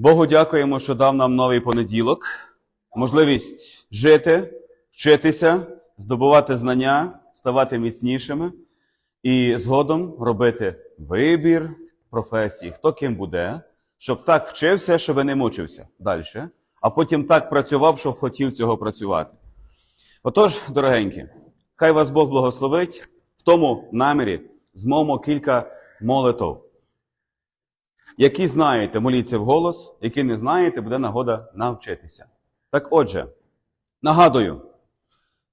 Богу дякуємо, що дав нам новий понеділок, можливість жити, вчитися, здобувати знання, ставати міцнішими і згодом робити вибір професії, хто ким буде, щоб так вчився, щоб не мучився далі, а потім так працював, щоб хотів цього працювати. Отож, дорогенькі, хай вас Бог благословить в тому намірі змовимо кілька молитов. Які знаєте, моліться вголос, які не знаєте, буде нагода навчитися. Так отже, нагадую,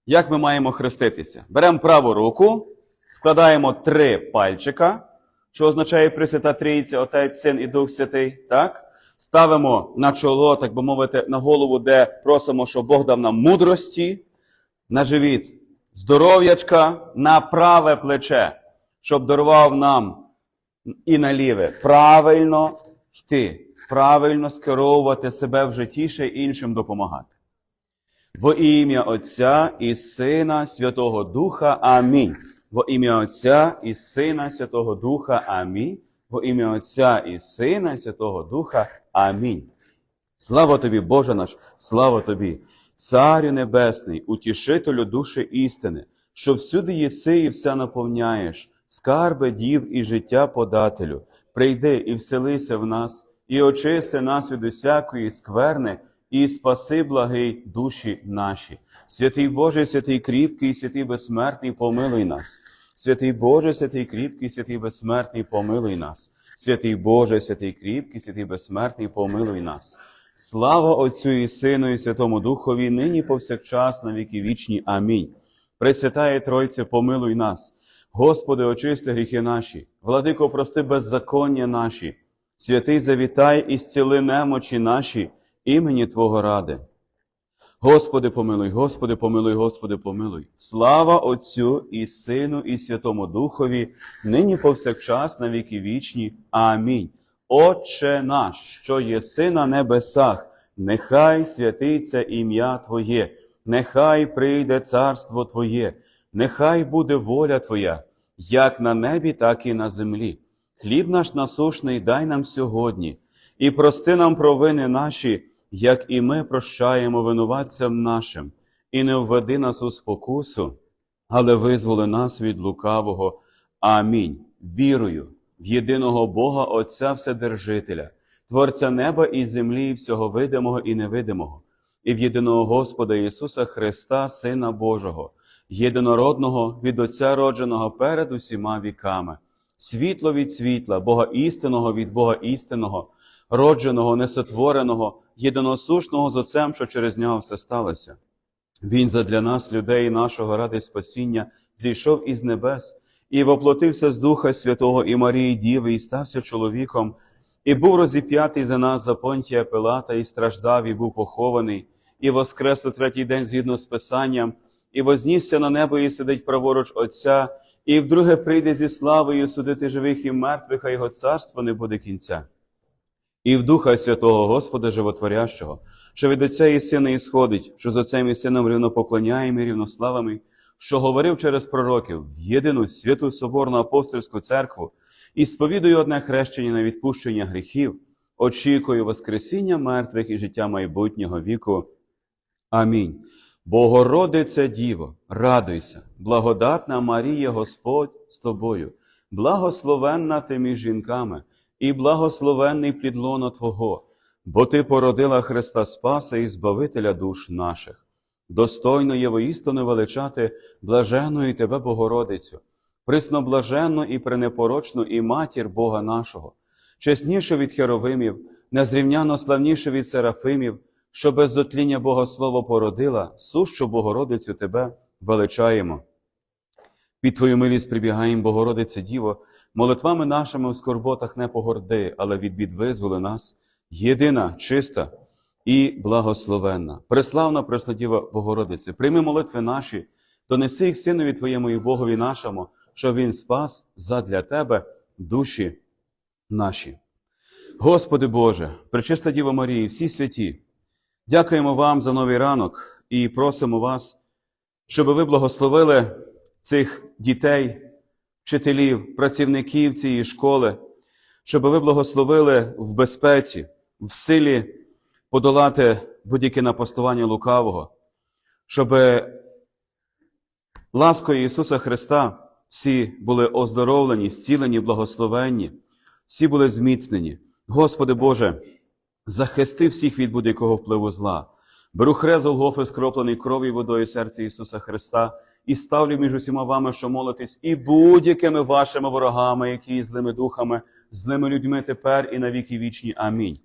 як ми маємо хреститися. Беремо праву руку, складаємо три пальчика, що означає Пресвята Трійця, Отець, Син і Дух Святий. Так? Ставимо на чоло, так би мовити, на голову, де просимо, щоб Бог дав нам мудрості, на живіт, здоров'ячка, на праве плече, щоб дарував нам і на ліве. Правильно йти, правильно скеровувати себе в житті ще іншим допомагати. Во ім'я Отця і Сина Святого Духа. Амінь. Во ім'я Отця і Сина Святого Духа. Амінь. Во ім'я Отця і Сина Святого Духа. Амінь. Слава тобі, Боже наш, слава тобі, Царю Небесний, утішителю душі істини, що всюди єси і все наповняєш, скарби дів і життя подателю. Прийди і вселися в нас, і очисти нас від усякої скверни, і спаси благий душі наші. Святий Боже, святий кріпкий, святий безсмертний, помилуй нас. Святий Боже, святий кріпкий, святий безсмертний, помилуй нас. Святий Боже, святий кріпкий, святий безсмертний, помилуй нас. Слава Отцю і Сину, і Святому Духові, нині повсякчас на віки вічні. Амінь. Пресвятає Тройце, помилуй нас. Господи, очисти гріхи наші, владико, прости беззаконня наші, святий завітай і зціли немочі наші, імені Твого ради. Господи, помилуй, Господи, помилуй, Господи, помилуй. Слава Отцю і Сину, і Святому Духові, нині повсякчас на віки вічні. Амінь. Отче наш, що єси на небесах, нехай святиться ім'я Твоє, нехай прийде царство Твоє, нехай буде воля Твоя, як на небі, так і на землі. Хліб наш насушний дай нам сьогодні, і прости нам провини наші, як і ми прощаємо винуватцям нашим, і не введи нас у спокусу, але визволи нас від лукавого. Амінь. Вірую в єдиного Бога Отця Вседержителя, Творця неба і землі, і всього видимого і невидимого, і в єдиного Господа Ісуса Христа, Сина Божого, єдинородного від Отця родженого перед усіма віками, світло від світла, Бога істинного від Бога істинного, родженого, несотвореного, єдиносушного з Отцем, що через нього все сталося. Він задля нас, людей нашого ради спасіння, зійшов із небес і воплотився з Духа Святого і Марії Діви, і стався чоловіком, і був розіп'ятий за нас за понтія Пилата, і страждав, і був похований, і воскрес у третій день згідно з Писанням, і вознісся на небо, і сидить праворуч Отця, і вдруге прийде зі славою судити живих і мертвих, а його царство не буде кінця. І в Духа Святого Господа Животворящого, що від Отця і Сина ісходить, що з Отцем і Сином рівнопоклоняємо і рівнославами, що говорив через пророків в єдину святу Соборну апостольську церкву і сповідую одне хрещення на відпущення гріхів, очікую Воскресіння мертвих і життя майбутнього віку. Амінь. Богородице Діво, радуйся, благодатна Марія Господь з тобою, благословенна ти між жінками, і благословенний плід лона Твого, бо Ти породила Христа Спаса і Збавителя душ наших. Достойно є воістину величати блаженною Тебе, Богородицю, присноблаженну і пренепорочну і матір Бога нашого, чеснішу від херовимів, незрівняно славнішу від серафимів, що без зотління Богослово породила, сущу Богородицю Тебе величаємо. Під Твою милість прибігаємо, Богородице Діво, молитвами нашими у скорботах не погорди, але від бід визволи нас, єдина, чиста і благословенна. Преславна Преснодіва Богородице, прийми молитви наші, донеси їх Синові Твоєму і Богові нашому, щоб Він спас задля Тебе душі наші. Господи Боже, пречиста Діва Марії, всі святі, дякуємо вам за новий ранок і просимо вас, щоб ви благословили цих дітей, вчителів, працівників цієї школи, щоб ви благословили в безпеці, в силі подолати будь-яке напастування лукавого, щоб ласкою Ісуса Христа всі були оздоровлені, зцілені, благословенні, всі були зміцнені. Господи Боже, захисти всіх від будь-якого впливу зла. Беру хрест Голгофи, скроплений кров'ю водою серця Ісуса Христа, і ставлю між усіма вами, що молитесь, і будь-якими вашими ворогами, які злими духами, злими людьми тепер і на віки вічні. Амінь.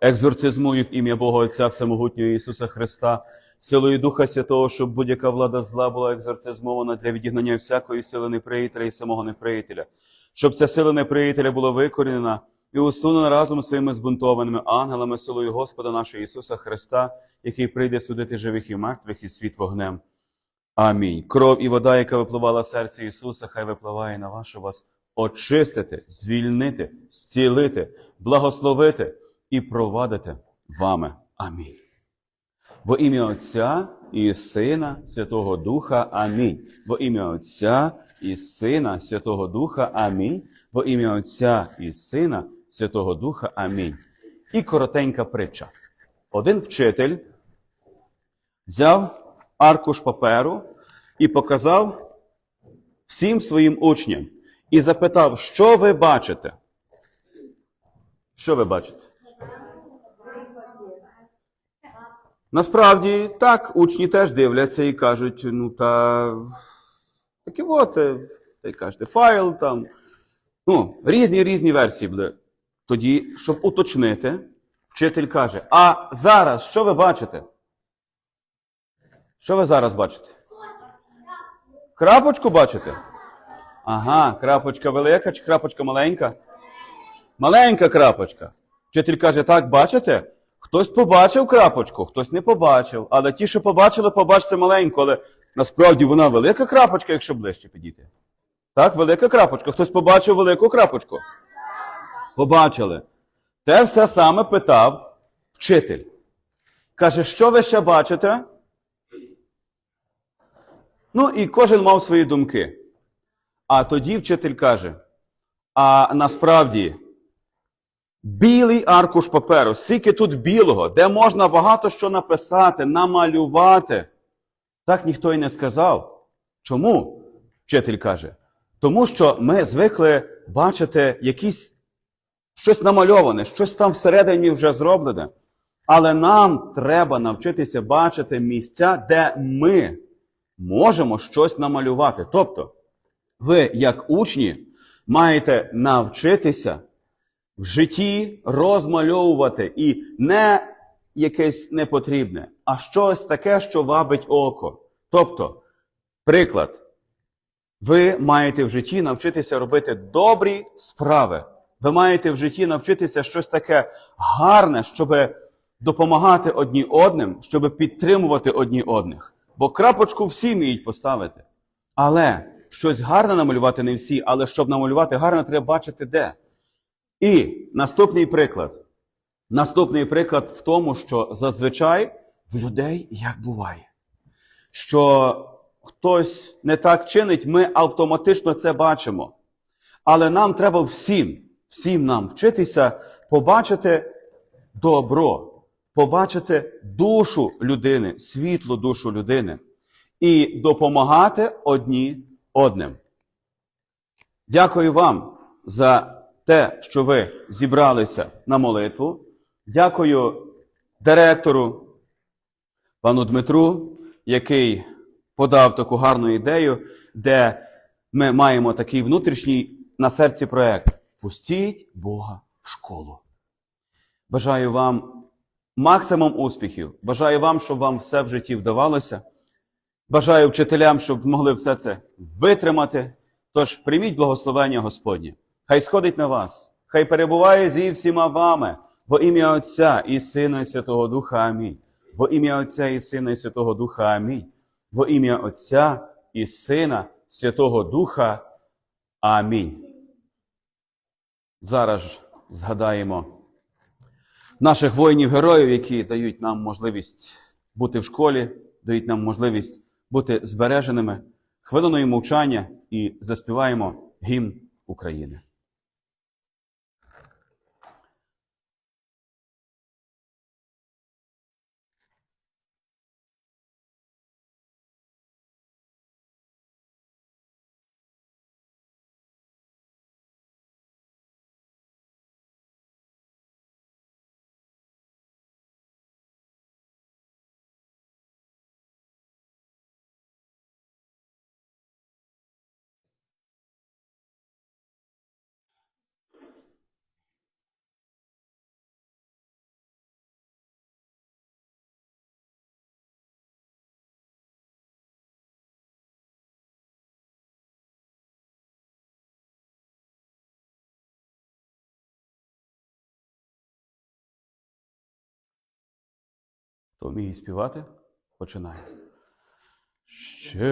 Екзорцизмую в ім'я Бога Отця Всемогутнього Ісуса Христа, силою Духа Святого, щоб будь-яка влада зла була екзорцизмована для відігнання всякої сили неприятеля і самого неприятеля, щоб ця сила неприятеля була викорінена і усунена разом своїми збунтованими ангелами силою Господа нашого Ісуса Христа, який прийде судити живих і мертвих і світ вогнем. Амінь. Кров і вода, яка випливала з серця Ісуса, хай випливає на щоб вас очистити, звільнити, зцілити, благословити і провадити вами. Амінь. Во ім'я Отця і Сина Святого Духа. Амінь. Во ім'я Отця і Сина Святого Духа. Амінь. Во ім'я Отця і Сина Святого Духа. Амінь. І коротенька притча. Один вчитель взяв аркуш паперу і показав всім своїм учням і запитав, що ви бачите? Що ви бачите? Насправді, так, учні теж дивляться і кажуть, ну та такі от, е, та кажете, файл там. Ну, різні різні версії були. Тоді, щоб уточнити, вчитель каже: а зараз що ви бачите? Що ви зараз бачите? Крапочку бачите? Ага, крапочка велика чи крапочка маленька? Маленька крапочка. Вчитель каже, так, бачите? Хтось побачив крапочку, хтось не побачив. Але ті, що побачили, побачите маленьку, але насправді вона велика крапочка, якщо ближче підійти. Так, велика крапочка. Хтось побачив велику крапочку? Побачили. Те все саме питав вчитель. Каже, що ви ще бачите? Ну, і кожен мав свої думки. А тоді вчитель каже: а насправді білий аркуш паперу, скільки тут білого, де можна багато що написати, намалювати. Так ніхто й не сказав. Чому? Вчитель каже. Тому що ми звикли бачити якісь щось намальоване, щось там всередині вже зроблене. Але нам треба навчитися бачити місця, де ми можемо щось намалювати. Тобто, ви, як учні, маєте навчитися в житті розмальовувати і не якесь непотрібне, а щось таке, що вабить око. Тобто, приклад, ви маєте в житті навчитися робити добрі справи. Ви маєте в житті навчитися щось таке гарне, щоб допомагати одні одним, щоб підтримувати одні одних. Бо крапочку всі вміють поставити. Але щось гарне намалювати не всі, але щоб намалювати гарне, треба бачити де. І наступний приклад. Наступний приклад в тому, що зазвичай в людей як буває, що хтось не так чинить, ми автоматично це бачимо. Але нам треба всім, всім нам вчитися побачити добро, побачити душу людини, світлу душу людини і допомагати одні одним. Дякую вам за те, що ви зібралися на молитву. Дякую директору, пану Дмитру, який подав таку гарну ідею, де ми маємо такий внутрішній на серці проект Впустіть Бога в школу. Бажаю вам максимум успіхів. Бажаю вам, щоб вам все в житті вдавалося. Бажаю вчителям, щоб могли все це витримати. Тож прийміть благословення Господнє. Хай сходить на вас, хай перебуває зі всіма вами, во ім'я Отця і Сина, і Святого Духа. Амінь. Во ім'я Отця і Сина, і Святого Духа. Амінь. Во ім'я Отця і Сина, Святого Духа. Амінь. Зараз згадаємо наших воїнів-героїв, які дають нам можливість бути в школі, дають нам можливість бути збереженими хвилиною мовчання і заспіваємо гімн України. Хто вміє співати? Починає. Ще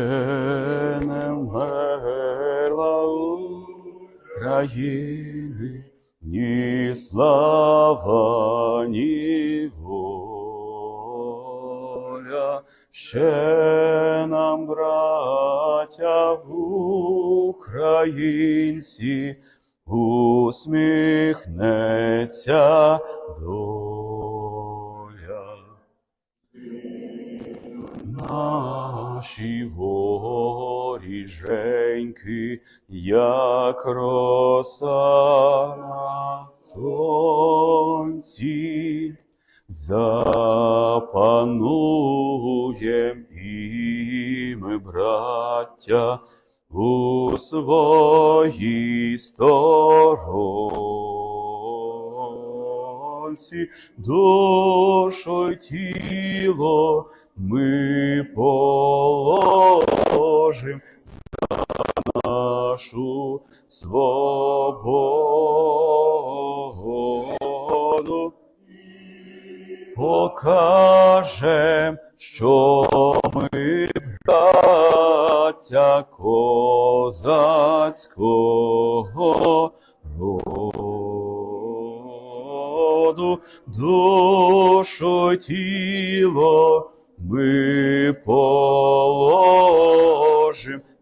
не вмерла України, ні слава, ні воля, ще нам, браття українці, усміхнеться доля. Наші горіженьки, як роса на сонці, запануєм і ми, браття, у своїй сторонці, душу тіло ми положим за нашу свободу. Покажем, що ми браття козацького роду, душу тіло ми положим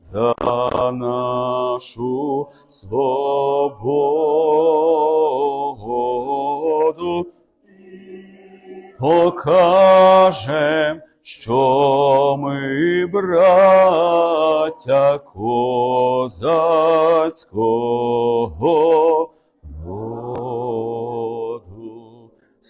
за нашу свободу. Покажем, що ми браття козацького